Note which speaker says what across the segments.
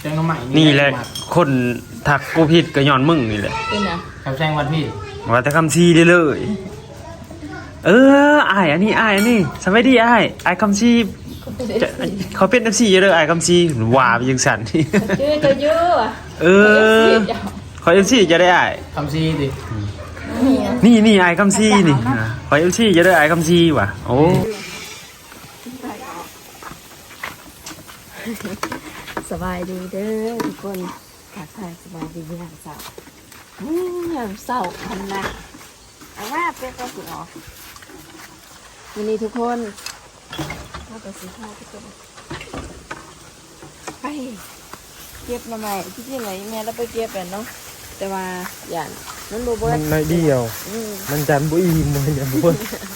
Speaker 1: แซงน้ำใหม่
Speaker 2: นี่แหละ คนทักกูผิดก็ย้อนมึงนี่แหละ
Speaker 3: เป็นนะ
Speaker 1: ครับแซงวันพี่
Speaker 2: ว่าแต่คำซีเลยเลย เอออายอันนี้อายอันนี้สวัสดีอายอายคำซีจะเขาเป็น FC เยอะเลยอายคำซีว่าไปยังสัน
Speaker 3: ชื่อจะเยอะอะ
Speaker 2: เออขอ FC จะได้อาย
Speaker 1: คำซีดิ
Speaker 3: นี่นะ
Speaker 2: นี่นี่อายคำซีนี่ขอ FC จะได้อายคำซีว่ะโอ้
Speaker 3: สบายดีเด้อทุกคนทักทายสบายดียามเสาร์อืมยามเสาร์พันนะเอาว่าเป็นก็สิออกวันนี้ทุกคนเราไปซื้อข้าวทุกคนไปเก็บมาใหม่ที่ที่ไหนแม่เราไปเก็บกันเนาะแต่ว่าอย่างมันโบเบิ
Speaker 2: มั
Speaker 3: ร์
Speaker 2: นน้อยเดียว
Speaker 3: อืม
Speaker 2: มันจันบุอีมมันจันบุ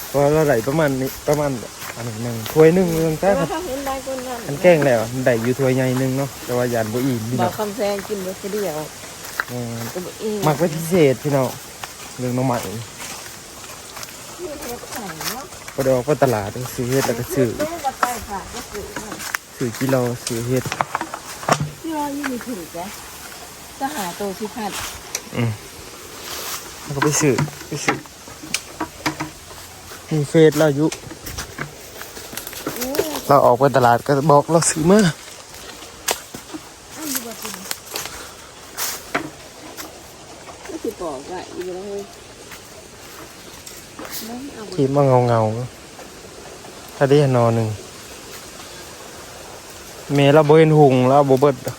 Speaker 2: เพราะเราไหลประมาณนี้ประมาณอันหนึ่งถ้วยหนึ่งเรื่อง
Speaker 3: แต่
Speaker 2: แต่
Speaker 3: ว่าถ้าเห็นได้ คนนั้น
Speaker 2: มันแกล้งแล้วมันได้อยู่ถ้วยใหญ่หนึงเนาะแต่ว่ายานบุอีมพี่
Speaker 3: บอ
Speaker 2: น้อกง
Speaker 3: คำแซงกินเบอร์เดียว
Speaker 2: เออ
Speaker 3: ก็บอกอี
Speaker 2: มักไว้พิเศษพี่น้องเรื่องน้องใหม่
Speaker 3: นี่เฮ็ดไข่เนาะ
Speaker 2: ก็ได้ออกไปตลาดซื้อเห็ดแล้วก็ซื้อ
Speaker 3: เล่นกับไปค่ะก็คือ
Speaker 2: ซื้อกิโลซื้อเห็ด
Speaker 3: ที่รอยี่มีถือแกจะหาตัวชิพัด
Speaker 2: อืมแล้วก็ไปซื้อไปซื้อมีเฟซเราอยู่ เราออกไปตลาดก็บอกเราซื้อมา
Speaker 3: อันนี้บ่เป็นก็คือบอกว่าอีกแล้วเฮ้ยไม่เอา
Speaker 2: ทีมมาเงาเงาๆถ้าได้นอนหนึ่งเมย์เราโบเห็นหุงเราโบเบิดดอก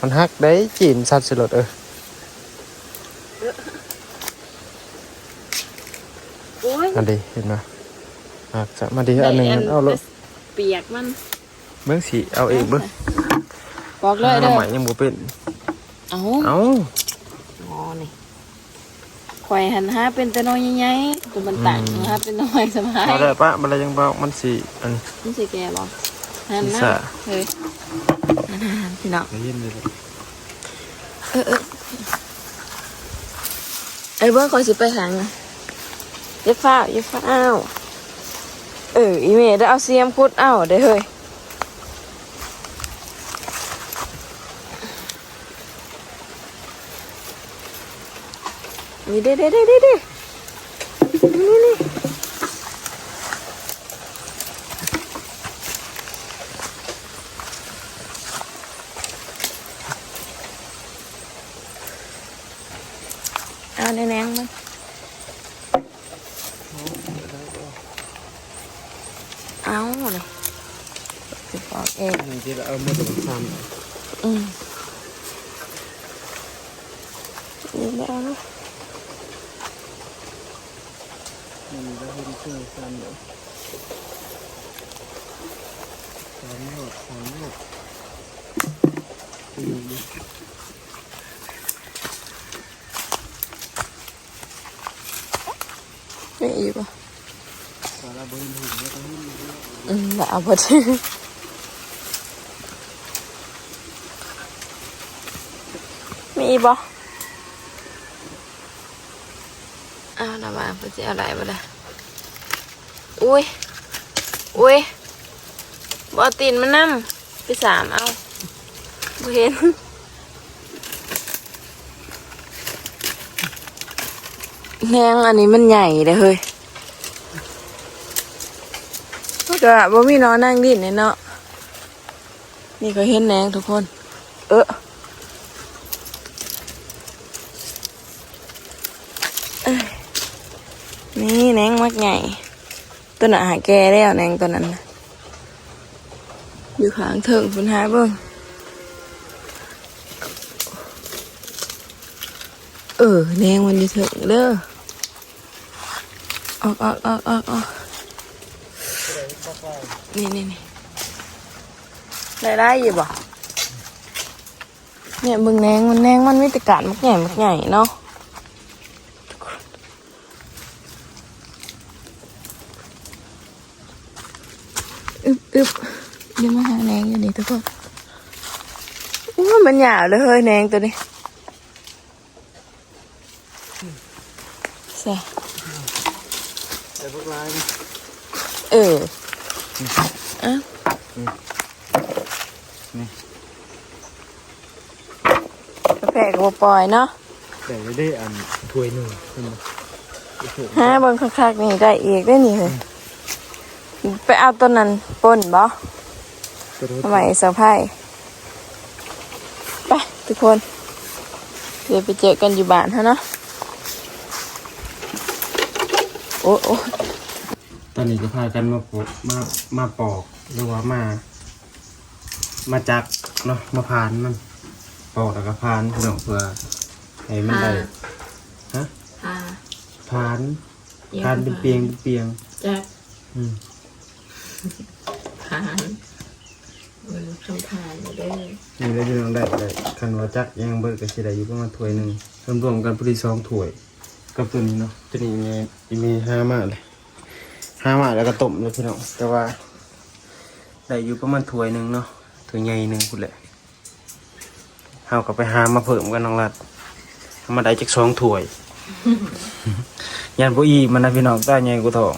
Speaker 2: มันฮักได้จีนสัตว์สลดเออ
Speaker 3: โอ้ย
Speaker 2: อันดีเห็นไหมหักจะมาดีอันหนึ่งงั้นเอาเลย
Speaker 3: เปียกมัน
Speaker 2: เบิ้งสีเอาเองเบิ้ง
Speaker 3: บอกเลย
Speaker 2: ห
Speaker 3: เด้
Speaker 2: น้ำ
Speaker 3: อ
Speaker 2: ใหม่ยังโบเป็น
Speaker 3: เอา
Speaker 2: เอา
Speaker 3: อ๋อนี่ข่อยหันหาเป็นแต่น้อยใหญ่ๆตัวมันต่างหาเป็นน้อยสบาย
Speaker 2: เอาได้ปะมันอะไรยังเบามันสีอัน
Speaker 3: นี่สิแกบอกหัน
Speaker 2: ศีร
Speaker 3: นะ
Speaker 2: ษะ
Speaker 3: เฮ้ยหันหันพี่น้อง
Speaker 2: ได้ยินเลย
Speaker 3: เออเออไอ้เบิ้งคอยสิไปหางเย็บฟ้าวเย็บฟ้าว เอออีเมย์ได้เอาเสียมคุดเอาได้เฮ้ยนี่เด้เด้เด้เด้เด้นี่นี่เอาในแนงมัน เอาเลยสิบอกเอง
Speaker 2: นี่ที่เราเอามาตัวซ้
Speaker 3: อืมนี่แแบบเอาพอดีมีอีกป่ะเอาหน้ามาพอดีเอาอะไรมาเลยอุ้ย อุ้ยบอตีนมันนั่ไปสามเอาบ่เห็นแนงอันนี้มันใหญ่เลยเฮ้ย ก็บ่มีน้องนั่งดินเนี่ยเนาะนี่ก็เห็นแนงทุกคน เออเอ้ยนี่แนงมักใหญ่ตัวน่ะหาแกแล้วแนงตัวนั้นอยู่ข้างเถิงคุณหาเบิ่งเออแนงมันอยู่เถิงเด้อออกออกออกออกออก นี่นี่นี่ได้ได้อยู่บ่เนี่ยมึงแนงมันแนงมันไม่ตะการมักใหญ่มักใหญ่เนาะอึบอึบเดี๋ยวมาหาแนงอยู่นี่ทุกคนอู้มันหยาบเลยเฮ้ยแนงตัวนี้ใช่
Speaker 2: แต่พวกลาย
Speaker 3: เอออะ แพะกับ ปล่อยเนาะ
Speaker 2: แต่ไม่ได้อันถ้วยหนึ่งใช่ไหม
Speaker 3: ฮะเบิ่งคักๆนี่ได้อีกได้นี่เลยไปเอาต้นนั้นป่นบ่ทำไมเซอร์ไพรส์ไปทุกคน เดี๋ยวไปเจอกันอยู่บ้านฮะเนาะโอ้โอ้
Speaker 2: ตอนนี้จะพากันมาปอกมามาปอกหรือว่ามา มาจักเนาะมาพานมันป อกแล้วก็พานพี่น้องเพื่อให้มันได้ฮะ
Speaker 3: อ่า
Speaker 2: พานพานเป็นเปียงเป็นเปียง
Speaker 3: จัก
Speaker 2: อืม
Speaker 3: ผ่านมันคำผ่านมาได้
Speaker 2: นี่ได้พี่น้องได้ได้คันว่าจักยังเบิดก็สิได้อยู่ประมาณถ้วยหนึ่งรวมๆกันพอดีสองถ้วยกับตัวนี้เนาะตัวนี้มีมีห้ามาเลยห้ามาแล้วก็ต้มเลยพี่น้องแต่ว่าได้อยู่ประมาณถ้วยหนึ่งเนาะถ้วยใหญ่หนึ่งคุณแหละ เอาก็ไปหามาเพิ่มกันน้องรัดทำมาได้จากสองถ้วย ยันพวกอีมันนะพี่น้องใต้ใหญ่กูทอง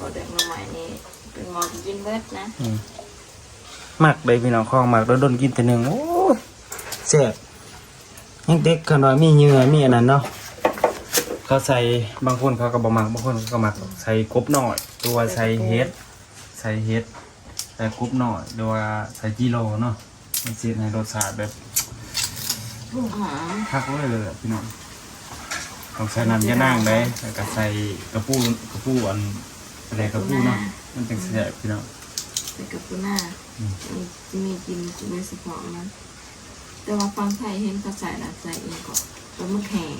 Speaker 3: บ่แดงมาใหม่นี่เป็นหมอที่กินเบิดนะ
Speaker 2: มักเลยพี่น้องข้องมักแล้วโดนกินแต่หนึ่งโอ้ยแซ่บยังเด็กขนาดมีเหงื่อมีอันนั้นเนาะเขาใส่บางคนเขาก็บะมักบางคนเขาก็มักใส่กบหน่อย ตัวใส่เฮ็ดใส่เฮ็ดใส่กบหน่อยหรือว่าใส่จิโร่เนาะ มันสิให้รสชาติแบบ
Speaker 3: อ๋อ
Speaker 2: คักเลยเลยอะพี่น้องต้องใส่น้ำยะนางได้แล้วก็ใส่กระปูกระปูอันอะไรกระปูเนาะมันเป็นแซ่บพี่น้อง
Speaker 3: ใส่กับปูน่า
Speaker 2: อืม
Speaker 3: มีมีกินจุดเฉพาะมันแต่ว่าฟังไทยเห็นเขาใส่ละใส่เองก็ตัวมันแข็ง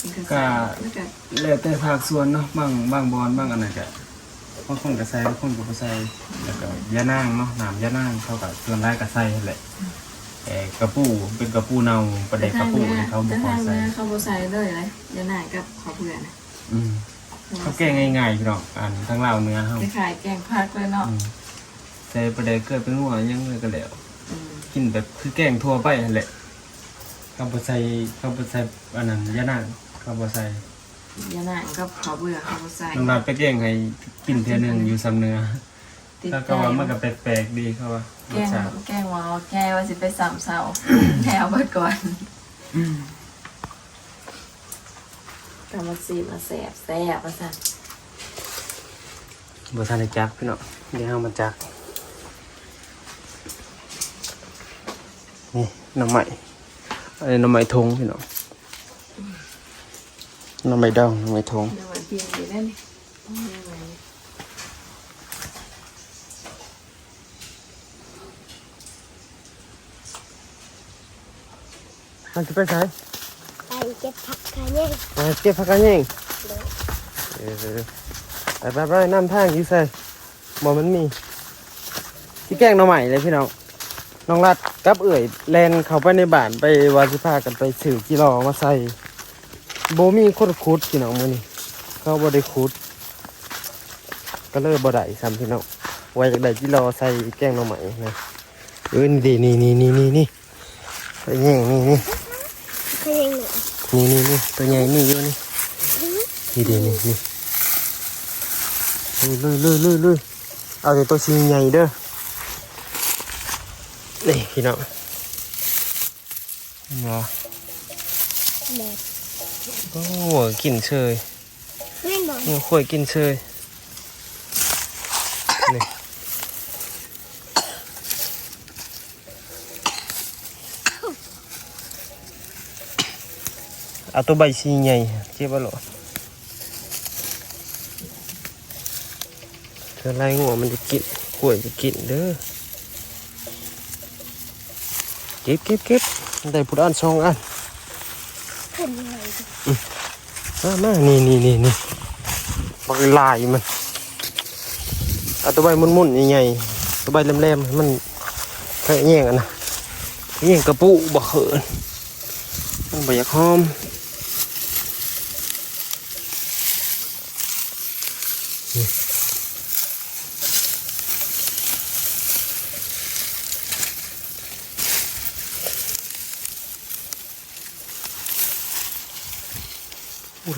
Speaker 3: มันก็ใส่แล้วก็
Speaker 2: แล้วแต่ภาคส่วนเนาะบางบางบอนบางอันนั้นก็ บางคนก็ใส่บางคนก็บ่ใส่แล้วก็ยะนางเนาะน้ำยะนางเขาก็ส่วนหลายก็ใส่นั่นแหละแต่กระปูเป็นกระปูเน่าประเด็กกระปูนี่เขาบ่
Speaker 3: แต่
Speaker 2: ค่อ
Speaker 3: ทายง
Speaker 2: ใส่
Speaker 3: เนื้อเขาบ่ใส่เลยเลยเดี๋ยวหน่ายกับขอเพื่อน
Speaker 2: อืมเขาแก้ง่ายๆพี่น้องอันทั้งลาวเนื้อเฮา
Speaker 3: ไปขายแกงพักเลยเนาะ
Speaker 2: อืมใส่ประเด็กเกิดเป็นหัวยังเลยก็แล้ว
Speaker 3: อืม
Speaker 2: กินแบบคือแกงทั่วไปนั่นแหละเขาบ่ใส่เขาบ่ใส่อันนั้นยะนางเขาบ่ใส่
Speaker 3: เดี๋ ยวหน่ายกับขอเบื่อเขาบ่ใส่
Speaker 2: น้องนัดไปแกงให้กินเทื่อหนึงอยู่สำเนื้อ
Speaker 3: ติด
Speaker 2: แล้ว
Speaker 3: ใจ
Speaker 2: ก็ว่ามันก็แปลกๆดีเขาว่า
Speaker 3: แกง
Speaker 2: รสชาติ
Speaker 3: แกงว่าแกว่าสิไปสามเสาแถวเบิดก่อนทำมาซีมาแสบแสบมาสั่น
Speaker 2: บทันได้จักพี่เนาะเดี๋ยวเอามาจักนี่หน้ำใหม่อันนี้หน้ำใหม่ทงพี่เนาะห น้ำใหม่ดองหน้ำใหม่ทง
Speaker 3: เดี๋ยววันเพียงดีได้ไหมเอาไว้
Speaker 2: มันจะไปใช้
Speaker 1: ไปเก็บผักกาเนี่ย
Speaker 2: มาเก็บผักกันยังเออไปไปไปน้ำทางอยู่ใส่บ่มันมีที่แกงหน้ำใหม่เลยพี่น้องน้องรัดกับเอื่อยแลนเข้าไปในบ้านไปวาสิพากันไปสื่อกิโลมาใส่ โบมีคนขุดพี่น้องมือนี้เขาบ่ได้ขุด ก็เลยบ่ได้ซ้ำพี่น้องไว้จากได้กิโลใส่แกงหน่อไม้นะเออนี่นี่นี่นี่นี่นี่ไปแย่งนี่นี่
Speaker 1: ยนึ่ง
Speaker 2: นี่นี่นี่ตัวใหญ่นี่อยู่นี่นี่ดินี่นี่ลุยลุยลุยลุยลุยเอาแต่ตัวสีใหญ่เด้อนี่พี่น้องเนาะ
Speaker 1: แบบ
Speaker 2: โอ้กินเชย
Speaker 1: ไม่บอก
Speaker 2: โอ้ข่อยกินเชยนี่เอาตัวใบสีใหญ่เจ็บบ่หรอเธอไล่งัวมันจะกินกล้วยจะกินเด้อเก็บเก็บเก็บได้พุดอันสองอัน
Speaker 1: ขึ้นเลย
Speaker 2: มามานี่นี่นี่นี่บักลายมันเอาตัวใบมุนๆใหญ่ๆตัวใบแหลมๆมันแค่แย่งกันนะแย่งกระปุบักเขินมันบอยากหอมนี่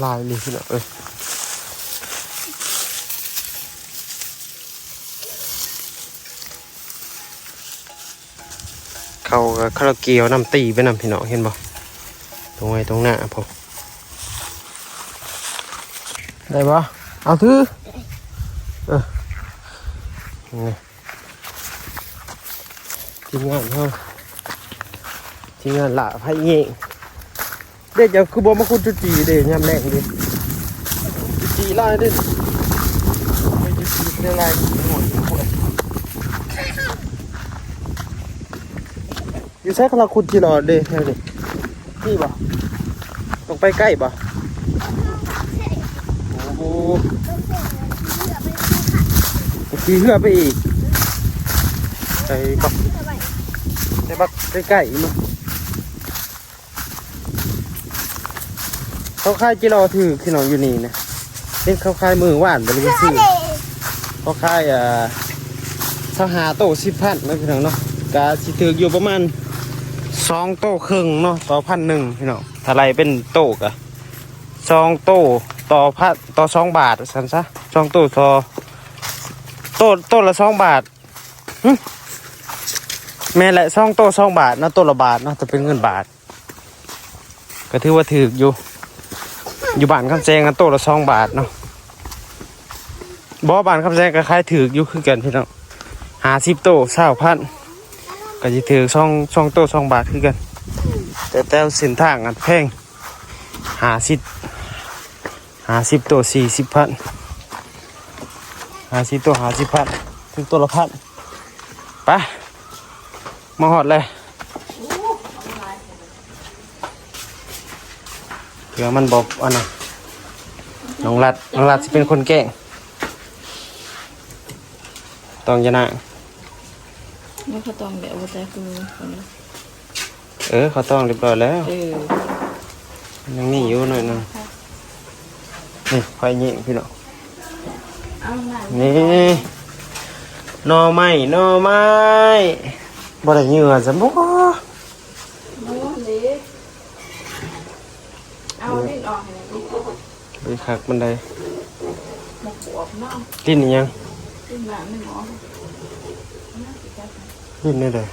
Speaker 2: ลายเลยพี่น้องเอ้ยเขาก็คาราเกียวน้ำตีไปนำพี่น้องเห็นบ่ตรงไว้ตรงหน้าผมได้บ่เอาถือเออทีมงานเฮาทีมงานละไพ่เงี้ เด็กจะคือบ่มาคุดจุจีเด้ยามแรงดิจุจีลายเด้ไปจุจีเรื่องลายหมดหมดอยู่ใช้คำละคุณที่รอเด้แถวนี้นี่บ่ต้องไปใกล้บ่โอ้โหขี่เหือไปอีกไปบักไปบักใกล้ๆมั้ง เขาค่ายจิรอถือที่นอนอยู่นี่นะเป็นเขาค่ายมือว่านบริเวณซื้อเขาค่ายอ่าสหาโตสิบพันนะพี่น้องเนาะกาสิถืออยู่ประมาณสองโต้ครึ่งเนาะต่อพันหนึ่งพี่น้องถ้าไรเป็นโต้กะสองโต้ต่อพันต่อสองบาทสันซะสองโต้ต่อโต้โต้ละสองบาทหึแม่นแหละสองโต้สองบาทเนาะโต้ละบาทเนาะแต่เป็นเงินบาท ก็ถือว่าถืออยู่ อยู่บ้านคำแซงกันโตละสองบาทเนาะบ่บ้านคำแซงก็คล้ายถืออยู่คือกันพี่น้องหาสิบโตเศร้าพันก็จะถือช่องช่องโตช่องบาทคือกัน แต่แต่เส้นทางอันแพงหาสิบหาสิบโตสี่สิบพันหาสิบโตหาสิบพันถึงตัวละพันไปมาหอดเลย เผื่อมันบอกอันน่ะน้องรัดน้องรัดจะเป็นคนแกล้งต้องจะนั่ง
Speaker 3: ไม่เขาต้องแบบว่าแต่คือคนละ
Speaker 2: เออเขาต้องเรียบร้อยแล้ว
Speaker 3: เออ
Speaker 2: ยังนี่อยู่หน่อยหนึงนี่ไฟยิงพี่น้อง
Speaker 3: เอาหน่อย
Speaker 2: นี่หน่อไม้หน่อไม้บ่ได้เหงื่อซะบ่
Speaker 3: ดู เอาดิ้นออกให้หน่อยดิ
Speaker 2: ไปคักมันได้
Speaker 3: หมกหัวเนาะ
Speaker 2: ลิ้นอีหยัง
Speaker 3: ดิ้นแบบไม่หมอ
Speaker 2: ลิ้นนี่เลย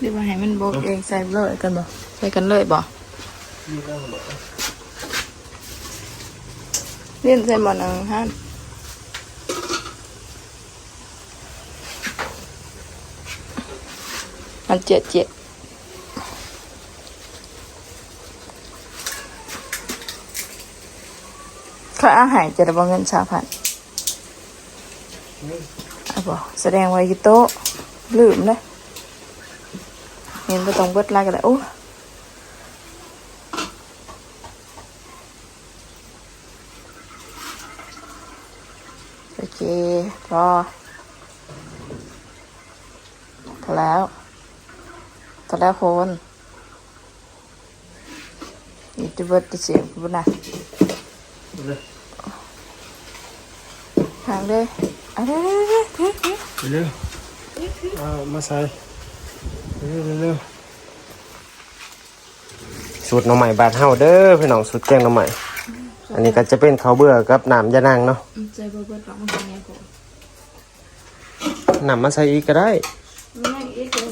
Speaker 3: เดี๋ยวมาให้มันบอกเองใส่เลยกันบ่ใส่กันเลยบ่เล่นใส่บ่อนังฮันมันเจ็ดเจ็ด เขาอาหารจะได้บ่เงินชาพันอะบ่แสดงไว้ที่โต๊ะลืมเลยเห็นก็ต้องเบิดลากันเลยโอ้โอเคพอพอแล้วพอแล้วคนอีกจะเบิดจะเสียงบุญนะทางเลยเอาเร็วเร็วเร็วเร็วเร็ว
Speaker 2: เร็วเอามาใส่เร็วเร็วสูตรหน่อใหม่บาดเฮาเด้อพี่น้องสูตรแกงหน่อใหม่อันนี้ก็จะเป็นข้าวเบื่อกับน้ำยะนางเนาะ
Speaker 3: ใจเบิดเบิดหรอกมันเป็นไงผม
Speaker 2: น้ำมาใส่อีกก็ได้
Speaker 3: มันยังอีกถุง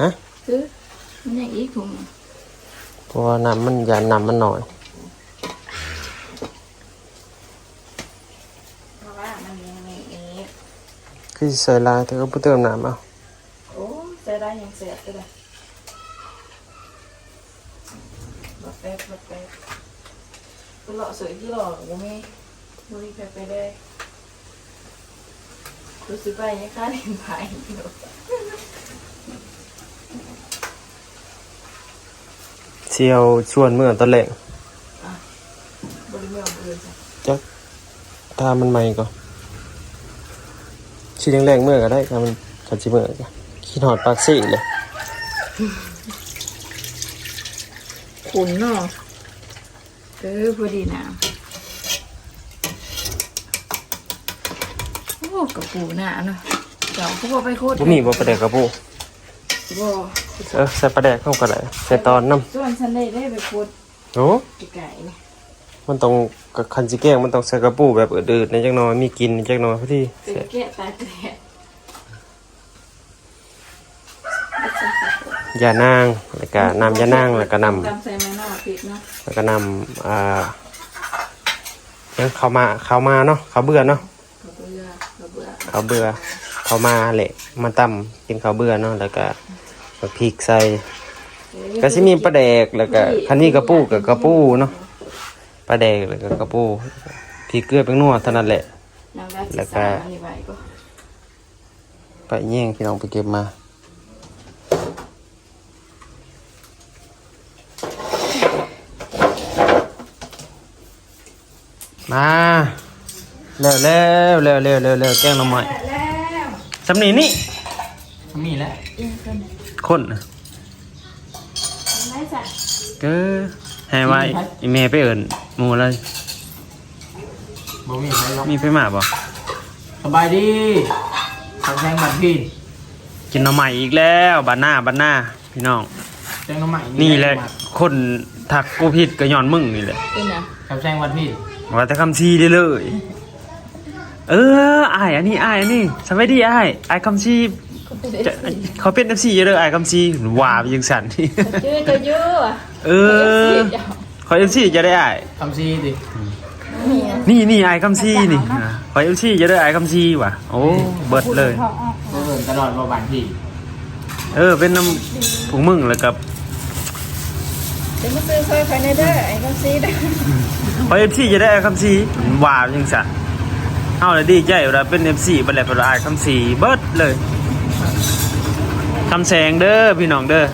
Speaker 2: ฮะ
Speaker 3: คือมันยังอีกถุง
Speaker 2: เพราะว่าน้ำมันยาน้ำมันหน่อย
Speaker 3: เพราะว่ามันยังมีอีก
Speaker 2: คือใส่ลายแต่ก็บ่เติมน้ำเอา
Speaker 3: โอ้ใส่ได้ยังเสียก็ได้บักแป๊บบักแป๊บคุณหล่อสวยที่หล่อยังไม่บริแป๊บไปเลยรู้สึกไปยังค่าเรียนไปอยู่
Speaker 2: เชียวชวนเมื่อตอนแรก
Speaker 3: บริเวณบริเวณจ้ะ
Speaker 2: จักถ้ามันใหม่ก็ ชีแรงๆเมื่อก็ได้ถ้ามันขัดสิเมื่อก็ขี้หอดปากซี่เลย
Speaker 3: ขุนเนาะเออพอดีนะโอ้กระปูหนาเนาะเจ้าก็บอกไปโคตร
Speaker 2: บ่มีบ่ประเดกกระปู
Speaker 3: บ่
Speaker 2: เออใส่ประแดกเข้าก็ได้ใส่ตอนน้
Speaker 3: ส่วนฉันได้ได้ไปโคตรำ
Speaker 2: โอ้
Speaker 3: ไก่นี่
Speaker 2: มันต้องกับคันสิแกงมันต้องใส่กระปูแบบเอืดๆในจักหน่อยมีกินในจักหน่อยพอดี
Speaker 3: เป็น
Speaker 2: เสร็จ
Speaker 3: แกะตาแตก
Speaker 4: ยานางแล้วก็นำยานางแล้วก็นำ
Speaker 3: จำใส่แม่นอกปิดเนาะ
Speaker 4: แล้วก็นำอ่ายังเขามาเขามาเนาะเขาเบื่อเนาะ
Speaker 3: กระเบือกระเบือ
Speaker 4: เขาเบื่อเขามาแหละมาตำกินเขาวเบื่อเนาะแล้วก็พริกใส่ก็สิมีปลาแดกแล้วก็คันนี้กระปูกับกระปูเนาะ ปลาแดกแล้วก็กระปูพริกเกลือเป็นนัวเท่านั้นแหละ
Speaker 3: นางรัก
Speaker 4: แล้วก็
Speaker 3: ษาอันนี้ไว้ก็
Speaker 4: ไปแย่งพี่น้องไปเก็บมามาเร็วเร็วเร็วเร็วเร็วเร็วแกงหน้ำใหม่
Speaker 3: แล้ว
Speaker 4: สำนีนี่
Speaker 5: มีแล้ว
Speaker 4: คนน่ะ
Speaker 3: ไม่จ้ะ
Speaker 4: เออ ให้ไว้อีเมไปเอิญหมูเลย
Speaker 5: บ่มีใครหรอก
Speaker 4: มีไปหมาบ่
Speaker 5: สบายดีทำแทงบัตรพี่
Speaker 4: กินหน้ำใหม่อีกแล้วบันหน้าบันหน้าพี่น้อง
Speaker 5: แทงน้องใหม่
Speaker 4: นี่แหละคนถักกูผิดก็ย้อนมึงนี่แหละ
Speaker 3: เป็นไง
Speaker 5: ทำแทงบัตรพี่
Speaker 4: ว่าแต่คำซีได้เลย เอออายอันนี้อายอันนี้สวัสดีอายอายคำซี จะเขาเป็นเอฟซีเยอะเลยอายคำซีว่าไปยังสัน
Speaker 3: ยืดจะยืดอะ
Speaker 4: เออขอเอฟซีจะได้อาย
Speaker 5: ทำซีดิ
Speaker 4: นี่นี่อายคำซีนี่ขอเอฟซีจะได้อายคำซีว่ะโอ้เบิดเลย
Speaker 5: เดินตลอดบ่บัตรพี่
Speaker 4: เออเป็นน้ำผงมึงแล้วกับ
Speaker 3: เดี๋ยวมาซื้อค่อยไปในเด้อไอ้ก็ซีได้
Speaker 4: ขอเอฟซีจะได้อายคำซีว่าไปยังสันเอาเลยดีใจเวลาเป็นเอฟซีไปแล้วไปอายคำซีเบิดเลย คำแสงเด้อพี่น้องเด้อ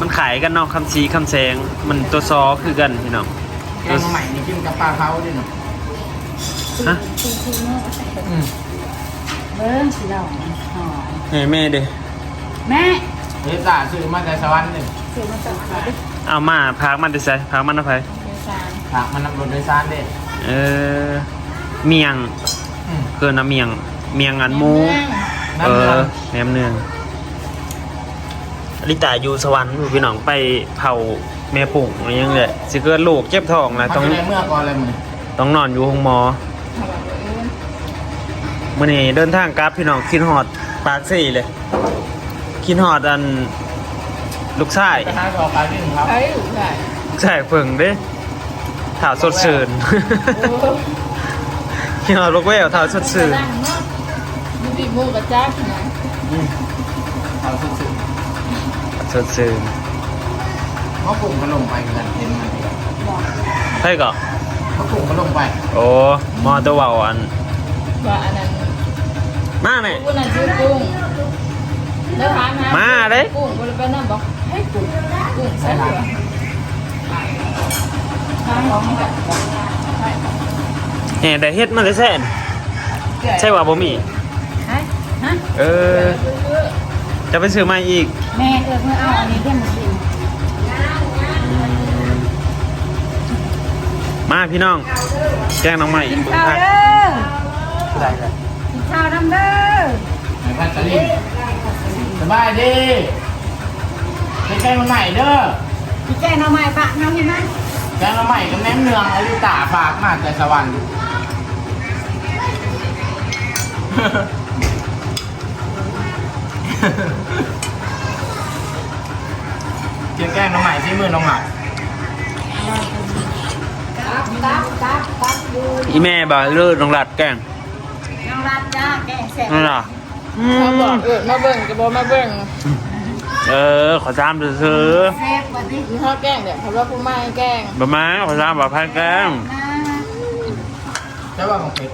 Speaker 4: มันขายกันเนาะคำชีคำแสง มันตัวซอคือกันพี่น้อง
Speaker 5: แกงน้องใหม่นี่กินกับปลาเขาด้วยเนาะ
Speaker 4: ฮะ
Speaker 5: อืม
Speaker 3: เบิ้งสิเราหอม
Speaker 4: ให้แม่เด้
Speaker 3: แม่
Speaker 5: เฮ้ยตาซื้อมาแต่สวรรค์หนึ่ง
Speaker 3: ซื้อมาจากไหน
Speaker 4: เอามาพากมันได้ใส่พากมันเอาไป
Speaker 3: เดี๋ยวสาร
Speaker 5: ผักมันนำรถโดยสารเด้
Speaker 4: เออ เมียง
Speaker 5: อืม
Speaker 4: คือน้ำเมียง เมียงอันหมู
Speaker 5: น้ำ
Speaker 4: เอ
Speaker 5: เนื
Speaker 4: อ
Speaker 5: อง
Speaker 4: แหนมเนืองอลิตาอยู่สวรรค์พี่น้องไปเผาแม่ปุ่งอะไรอยังเลยสิเกิดลูกเจ็บท้องนะ
Speaker 5: มา
Speaker 4: ต้อง
Speaker 5: แสดงเมื่อก่อนเลยมึง
Speaker 4: ต้องนอนอยู่ห้องหมอมื่อนี้เดินทางกลับพี่น้องคินฮอดปากซี่เลยคินฮอดอันลูกชาย
Speaker 5: ไปหาขอปลาที่หนึ่งครับ
Speaker 3: ใช่หรือใช่
Speaker 4: ใช่เพิ่งเด้ถาวสดชื่นที่เราลูกแววถาวสดชื่น
Speaker 3: โมูกระจักนะ
Speaker 5: เอาสุด
Speaker 4: สดชื่น
Speaker 5: ๆเขาปลุ่มก็ลงไปเหมือนกันเห็นมัน
Speaker 4: ใช่ก็
Speaker 5: เขาปลุ่มก็ลงไป
Speaker 4: โอ้มอตัวเบาอัน
Speaker 3: ว่าอันนั้น
Speaker 4: มาไหม
Speaker 3: กุ้งนั่นชื่อกุ้งแล้วถามหา
Speaker 4: มาเด้
Speaker 3: กุ้งบริเวณนั้นบอกให้กุ้งกุ้งใส่เหรอทางของมันแบบ
Speaker 4: แหน่แต่เฮ็ดมันได้แซ่นใช่ว่าบ่มี
Speaker 1: ฮะ ฮะ
Speaker 4: เออ จะไปซื้อมาอีก
Speaker 1: แม่เออเพื่อเอาอันนี้เพื่อนมากิน
Speaker 4: มาพี่น้องแกงน้องใหม่อีก
Speaker 1: ข้าว
Speaker 4: พัก
Speaker 1: เด้อ
Speaker 5: ได้เลย
Speaker 1: กินข้าวน้ำเด้อ
Speaker 5: ในพัชรินสบายดีไปแกงน้องใหม่เด้อ
Speaker 1: พี่แกงหน่อไม้ปะน้ำเห็นไหม
Speaker 5: แกงน้องใหม่กับแหนมเนืองอลิตาฝากมาแต่สวรรค์ เจียงแกงน้องใหม่ที่มือน้องใหม่
Speaker 1: ตับตับตับตับดู
Speaker 4: อีแม่บ่เลิศน้องรัดแกง
Speaker 1: น้องรัดจ้าแกงแซ่บ
Speaker 4: นั่นเหรอ
Speaker 3: เขาบอกเออมาเบิ่งจะบอกมาเบิ่ง
Speaker 4: เออ ขอตามซื้อ
Speaker 1: แซ่บกว่านี้
Speaker 3: มีข้าวแกงเดี๋ยวเขาว่าผู้ไม่แกง
Speaker 4: ๆบะมาขอตามบ่พักแกง
Speaker 1: นะ
Speaker 5: ใช่ว่าของเป็ด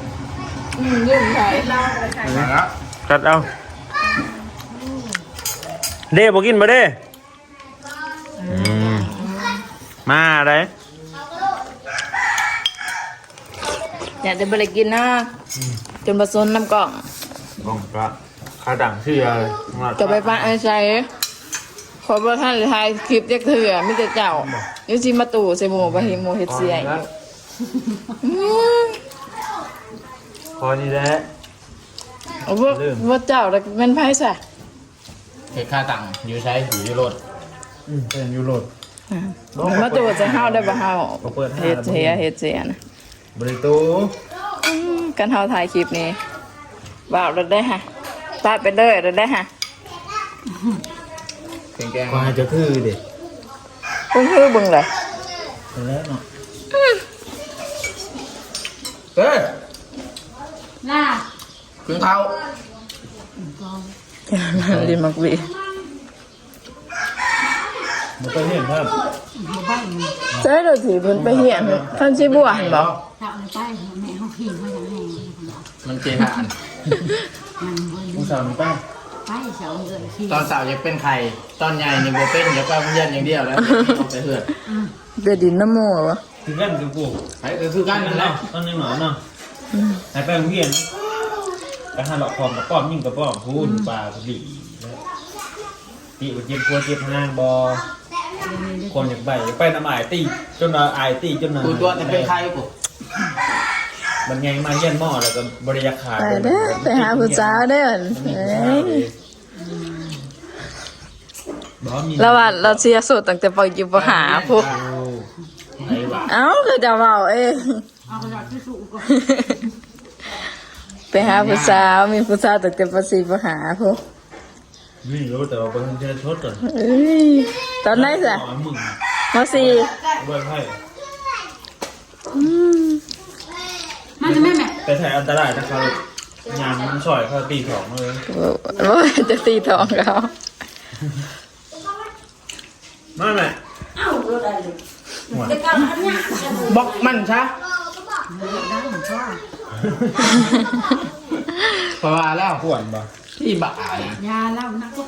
Speaker 3: อืมยืมใส่
Speaker 1: เราไปใส่
Speaker 5: มาแล้ว
Speaker 4: กัดเอา เด้บ่กินบ่เด้อืมมาได้
Speaker 3: อยากจะไปเลยกินนะจนประสนน้ำกล่อง
Speaker 4: บ้องก็ข้าดังชื่ออะไร
Speaker 3: จะไปป้าไอ้ใส่ขอพระท่านเลยถ่ายคลิปเรียกเถื่อมิแต่เจ้ายูซิมาตู่ใส่หมูบะฮิโมเฮ็ดเสียอีกอืม
Speaker 4: พอนี่แหละ
Speaker 3: เอาพวกพวกเจ้าแล้วเป็นไพ่ใส่
Speaker 5: เห็ดค่าตังค์อยู่ใช้อยู่ยูโรดอืมเป็นยูโรด
Speaker 3: มาตู่จะห้าวได้บ่ห้าวเฮ็ดเสียเฮ็ดเสียนะ
Speaker 5: บริตู
Speaker 3: อืมกันเฮาถ่ายคลิปนี้บ่าวเราได้ฮะตัดไปเลยเราได้ฮะ
Speaker 5: แกงแกง
Speaker 4: ควายจะคือเด็ก
Speaker 3: เพิ่งคือเบิ่งเลย
Speaker 5: แล้วเนาะเฮ้ย
Speaker 1: ล่า
Speaker 5: กินข้าว
Speaker 3: ดิมักวี
Speaker 4: มันก็เห็นครับ
Speaker 3: ใช่เราถือเพิ่นไปเหียนท่านชิบัวเห็นบ่
Speaker 1: ถ้าเอาไปแม่เขาขี่มาอย่างไร
Speaker 5: มันเจหาน
Speaker 1: มัน
Speaker 4: สาวมีป้า
Speaker 1: ไปสาเงินขี่
Speaker 5: ตอนสาวยังเป็นไข่ตอนใหญ่นี่โบเป็นเดี๋ยวไปโรงเรียนอย่างเดียวแล้วไปเหือด
Speaker 3: เดือดินน้ำหมูวะ
Speaker 4: คือกันคือกู
Speaker 5: ไปก็คือกันนั่นแหละ
Speaker 4: ตอนนี้หนอเนาะหายไปโรงเรียน ไปหาหลอกคอมกับป้อมยิ่งกับป้อมพูดปลาดีตีอุดเย็บพัวเจ็บห้างบอคนอยากไปไปน้ำอายตีจนอายตีจน
Speaker 5: กูตัวแต่เป็นไข่กู
Speaker 4: มันไงมาเยี่ยนหม้อแล้วก็บริยาขาด
Speaker 3: ไปเด้อไปหาผู้สาวเด้อเอ้ย
Speaker 4: บอกว่ามี
Speaker 3: เราว่าเราเสียสุดตั้งแต่ปอยู่ปหาพวก
Speaker 5: ไอ้บ้า
Speaker 3: เอ้าคือจะเว้าเอง
Speaker 1: เอากระดาษที่สูงก็
Speaker 3: ไป หาผู้สาว มีผู้สาวตั้งแต่ปสี่ปหาพวก
Speaker 4: นี่รู้แต่ว่าเป็นเจ้าชดก่อน
Speaker 3: เอ้ยตอนไหนจ้ะ
Speaker 4: อ๋อมึง
Speaker 3: มสี่
Speaker 4: เบิ้ลให้
Speaker 3: อืม
Speaker 1: มันจะไม่แม่
Speaker 4: ไปถ่ายอันตรายนะครับยางมันช่อยเขาตีสองเลย
Speaker 3: ว่าจะตีทองเขา
Speaker 4: มาแม่
Speaker 5: บอกมันซะ
Speaker 1: ได้เหมือนก็
Speaker 5: เพราะว่าแล้ว
Speaker 4: ขวนบ่
Speaker 5: ที่บ้ายา
Speaker 1: เล่านะก็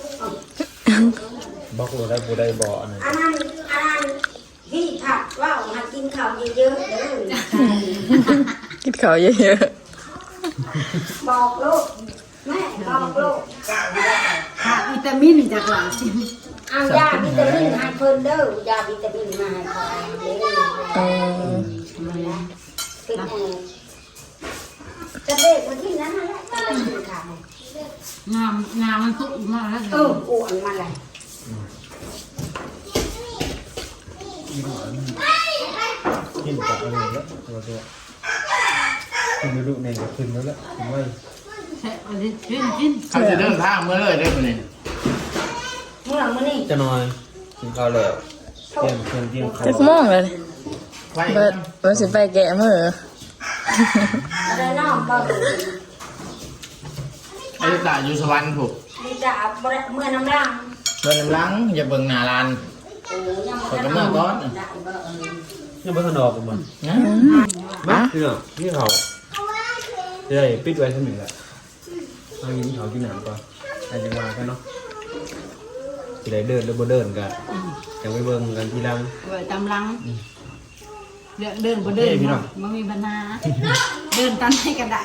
Speaker 4: บอกรู้ได้บูได้บ่ออันนั้น
Speaker 6: อันนั้นอันนั้นที่ผัดว่าวมากินข้าวเยอะๆเด้อ
Speaker 3: กินเขาวเยอะ
Speaker 6: บอกลูกแม่บอกลูก
Speaker 1: ขาดวิตามินจากหลังสิ
Speaker 6: เอายาวิตามินให้เพิ่นเด้อยาวิตามินมาให้เพิ่นเด้อ
Speaker 3: ๆเออ
Speaker 6: เป็นไง จะเด็กมาที่นั้นนั่นแหละจะได้กินข้าว
Speaker 1: งามงามมันตุกมากแล้ว
Speaker 6: เอออ้วนมาเลย
Speaker 4: กินกับอะไรแล้วตัวตัวกินดูเนี่ยขึ้นแล้วละถึงว่า
Speaker 1: แช่อะไรกินกิน
Speaker 5: เขาจะเดินทางเมื่อเลยได้คนนี้
Speaker 6: เมื่อมื้อนี้
Speaker 4: จะนอนกินข้าวแล้วเตรียมเครื่องเตรียมข้าว
Speaker 3: จักโมงเลย
Speaker 5: ไว้
Speaker 3: เบิดเบิดสิไปแกะมือ
Speaker 6: อะไรน้องบ่
Speaker 5: ไอ้ตาอยู่สวรรค์ถูก
Speaker 6: ดีจ้ะบ่ได้เมื่อน้ำรัง
Speaker 5: เดินหลังอย่าเบิ่งหน้าลาน
Speaker 6: โอ้ยัง
Speaker 5: ขอจะเมื่อก่อน
Speaker 6: ได้บ่เออ
Speaker 4: นี่มันสนอกกันมั้ง
Speaker 5: นะ
Speaker 4: มาเรื่องนี่เขาเดี๋ยวปิดไว้สักหนึ่งละเอายินเขาที่หนังก่อนอาจจะวางกันเนาะจะได้เดินหรือบ่เดินกันยังไม่เบิ่งกันทีหลัง
Speaker 1: ไว้ตำลัง เดินเดินบ่เดินมันมีปัญหาเดินตันให้กระได